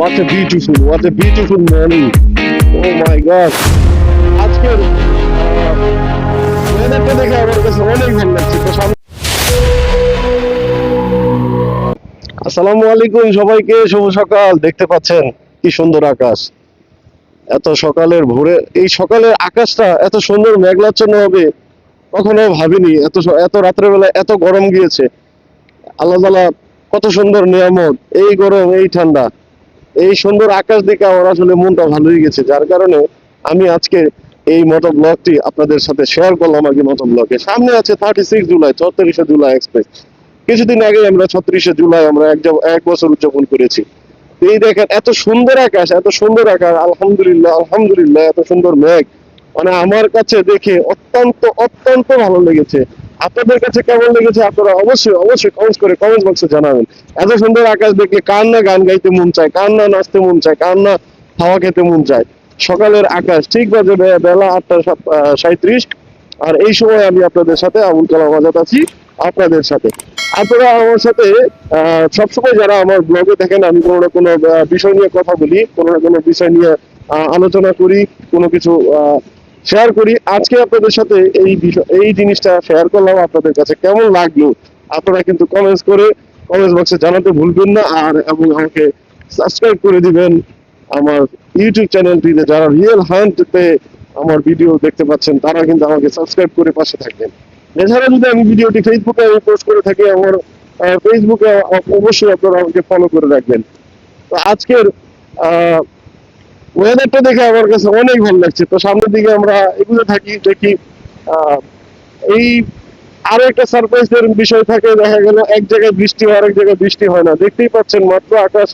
What a beautiful, what a beautiful morning. Oh my God. আজকের ওয়েদারটা দেখে আমার কাছে অনেক ভালো লাগছে। তো আসসালামু আলাইকুম সবাইকে শুভ সকাল। দেখতে পাচ্ছেন কি সুন্দর আকাশ। এত সকালের ভোরে এই সকালের আকাশটা এত সুন্দর মেঘলাচ্ছন্ন হবে কখনো ভাবিনি। এত এত রাত্রের বেলা এত গরম গিয়েছে। আল্লাহ তাআলা কত সুন্দর নিয়ামত। এই গরম এই ঠান্ডা। এই সুন্দর আকাশ দেখে আমার আসলে মনটা ভালো হয়ে গেছে। যার কারণে আমি আজকে এই মতো ব্লগটি আপনাদের সাথে শেয়ার করলাম আর কি মতো ব্লগে সামনে আছে থার্টি সিক্স জুলাই, ছত্রিশে জুলাই এক্সপ্রেস কিছুদিন আগে আমরা ছত্রিশে জুলাই আমরা এক এক বছর উদযাপন করেছি। এই দেখেন, এত সুন্দর আকাশ, এত সুন্দর আকাশ, আলহামদুলিল্লাহ আলহামদুলিল্লাহ, এত সুন্দর মেঘ। মানে আমার কাছে দেখে অত্যন্ত অত্যন্ত ভালো লেগেছে। আপনাদের কাছে কেমন লেগেছে আপনারা অবশ্যই অবশ্যই কমেন্ট করে কমেন্ট বক্সে জানাবেন। এত সুন্দর আকাশ দেখে কার না গান গাইতে মন চায়, কার না নাচতে মন চায়, কার না হাওয়া খেতে মন চায়। সকালের আকাশ, ঠিক বাজে বেলা আটটা সাঁত্রিশ আর এই সময় আমি আপনাদের সাথে আবুল কালাম আজাদ আছি, আপনাদের সাথে। আপনারা আমার সাথে সবসময় যারা আমার ব্লগে দেখেন আমি কোনো না কোনো বিষয় নিয়ে কথা বলি, কোনো না কোনো বিষয় নিয়ে আলোচনা করি, কোনো কিছু শেয়ার করি। আজকে আপনাদের সাথে এই বিষয় এই জিনিসটা শেয়ার করলাম। আপনাদের কাছে কেমন লাগল আপনারা কিন্তু কমেন্টস করে কমেন্টস বক্সে জানাতে ভুলবেন না। আর এবং আমাকে সাবস্ক্রাইব করে দিবেন আমার ইউটিউব চ্যানেলটিতে যারা রিয়েল হ্যান্ডতে আমার ভিডিও দেখতে পাচ্ছেন, তারা কিন্তু আমাকে সাবস্ক্রাইব করে পাশে থাকবেন। এছাড়া যদি আমি ভিডিওটি ফেসবুকে আমি পোস্ট করে থাকি, আমার ফেসবুকে অবশ্যই আপনারা আমাকে ফলো করে রাখবেন। তো আজকের ওয়েদারটা দেখে আমার কাছে অনেক ভালো লাগছে। তো সামনের দিকে আমরা এগুলো থাকি, দেখি এই আরও একটা সারপ্রাইজের বিষয় থাকে, দেখা গেল এক জায়গায় বৃষ্টি হয়, আরেক জায়গায় বৃষ্টি হয় না। দেখতেই পাচ্ছেন মাত্র আকাশ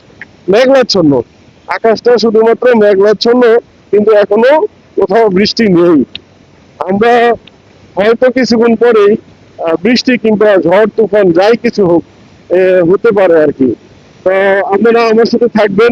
মেঘলাচ্ছন্ন। আকাশটা শুধুমাত্র মেঘলাচ্ছন্ন, কিন্তু এখনও কোথাও বৃষ্টি নেই। আমরা হয়তো কিছুক্ষণ পরেই বৃষ্টি কিংবা ঝড়, তুফান, যাই কিছু হোক হতে পারে আর কি। তো আপনারা আমার সাথে থাকবেন।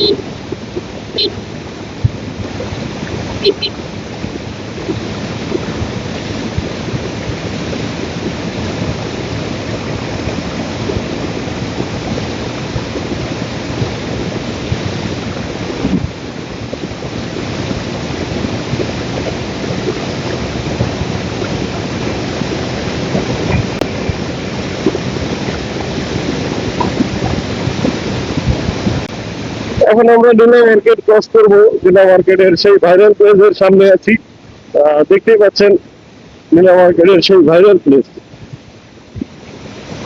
ピッピッピッピッ এখন আমরা ডিলা মার্কেট ক্রস করব। ডিলা মার্কেটের সেই ভাইরাল প্লেসের সামনে আছি। দেখতেই পাচ্ছেন ডিলা মার্কেটের সেই ভাইরাল প্লেস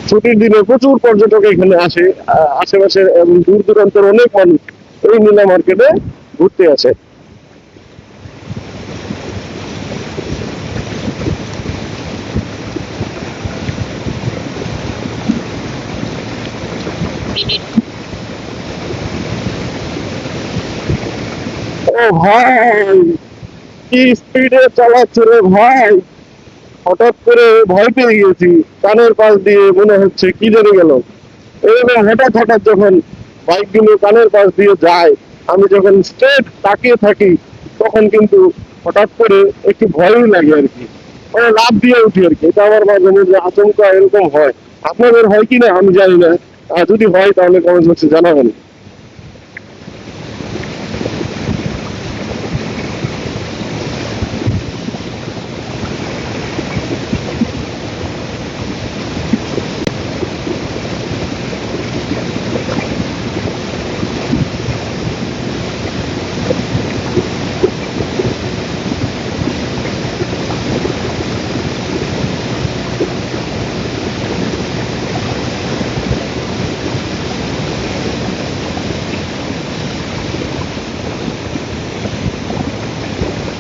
ছুটির দিনে প্রচুর পর্যটক এখানে আসে। আশেপাশের দূর দূরান্তের অনেক মানুষ এই নীলা মার্কেটে ঘুরতে আসে। ভাই কি স্পিডে চালাচ্ছে রে ভাই? হঠাৎ করে ভয় পেয়ে গিয়েছি কানের পাশ দিয়ে মনে হচ্ছে কি জেনে গেল। এইরকম হঠাৎ হঠাৎ যখন বাইকগুলো কানের পাশ দিয়ে যায়, আমি যখন স্ট্রেট তাকিয়ে থাকি, তখন কিন্তু হঠাৎ করে একটু ভয়ই লাগে আর কি। মানে লাভ দিয়ে উঠি আর কি। এটা আমার মাঝে মধ্যে আচমকা এরকম হয়। আপনাদের হয় কি না আমি জানি না। যদি হয় তাহলে কমেন্ট বক্সে জানাবেন।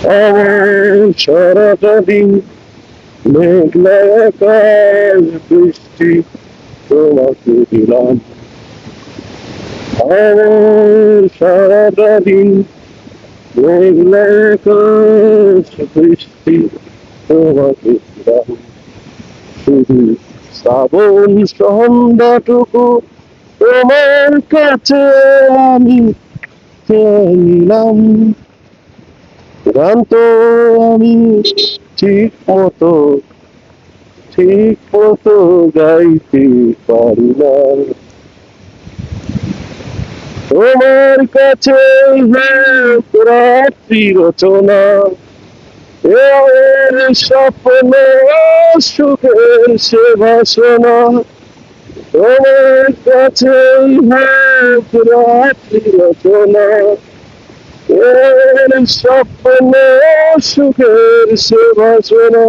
আমার সারাটা দিন মেঘলা বৃষ্টি তোমাকে দিলাম। আমার সারাটা দিন বৃষ্টি তোমাকে দিলাম। শুধু শ্রাবণ সন্ধ্যাটুকু তোমার কাছে আমি চেয়ে নিলাম গান তো আমি ঠিক মতো ঠিক মতো গাইতে পারি না তোমার কাছে রাত্রি রচনা স্বপ্ন, সুখের সে বাসনা। তোমার কাছে রাত্রি রচনা স্বপ্ন সুখের সে বাসনা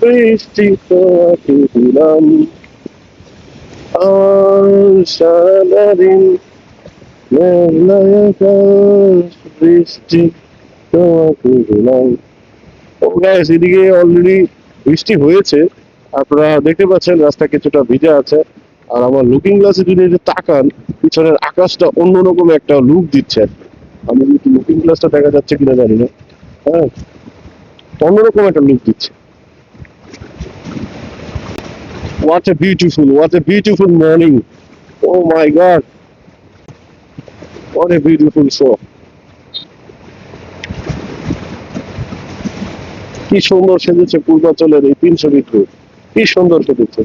বৃষ্টি তোমাকে দিলাম সারাদিন বৃষ্টি তোমাকে দিলাম এদিকে অলরেডি বৃষ্টি হয়েছে। আপনারা দেখতে পাচ্ছেন রাস্তা কিছুটা ভিজে আছে আর আমার লুকিং গ্লাসে যদি তাকান পিছনের আকাশটা অন্যরকম একটা লুক দিচ্ছে আমি কিন্তু লুকিং গ্লাসটা দেখা যাচ্ছে কিনা জানি না হ্যাঁ অন্যরকম একটা লুক দিচ্ছে What a beautiful, what a beautiful morning. Oh my God. What a beautiful show. কি সুন্দর সেজেছে পূর্বাচলের এই তিনশো বিক্রু কি সুন্দর সেজেছে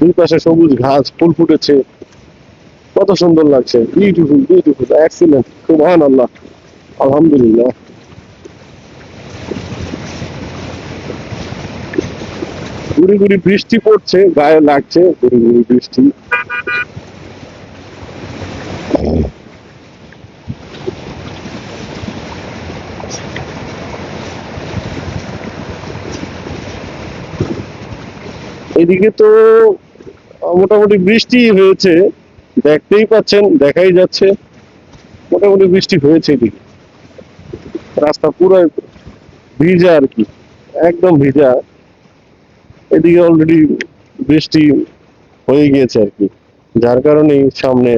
দুই পাশে সবুজ ঘাস, ফুল ফুটেছে। কত সুন্দর লাগছে। বিউটিফুল বিউটিফুল এক্সিলেন্ট খুব আল্লাহ আলহামদুলিল্লাহ। গুড়ি গুড়ি বৃষ্টি পড়ছে, গায়ে লাগছে, গুড়ি গুড়ি বৃষ্টি। এদিকে তো মোটামুটি বৃষ্টি হয়েছে, দেখতেই পাচ্ছেন, দেখাই যাচ্ছে। মোটামুটি বৃষ্টি হয়েছে এদিকে। রাস্তা পুরো ভিজা আর কি, একদম ভিজা। এদিকে অলরেডি বৃষ্টি হয়ে গিয়েছে আর কি, যার কারণেই সামনে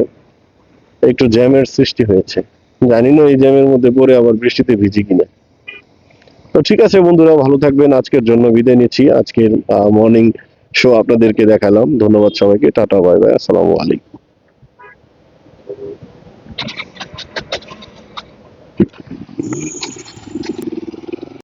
একটু জ্যামের সৃষ্টি হয়েছে। জানি না এই জ্যামের মধ্যে পড়ে আবার বৃষ্টিতে ভিজি কিনা। তো ঠিক আছে বন্ধুরা, ভালো থাকবেন। আজকের জন্য বিদায় নিচ্ছি। আজকের মর্নিং শো আপনাদেরকে দেখালাম। ধন্যবাদ সবাইকে। Tata bye bye. আসসালামু আলাইকুম।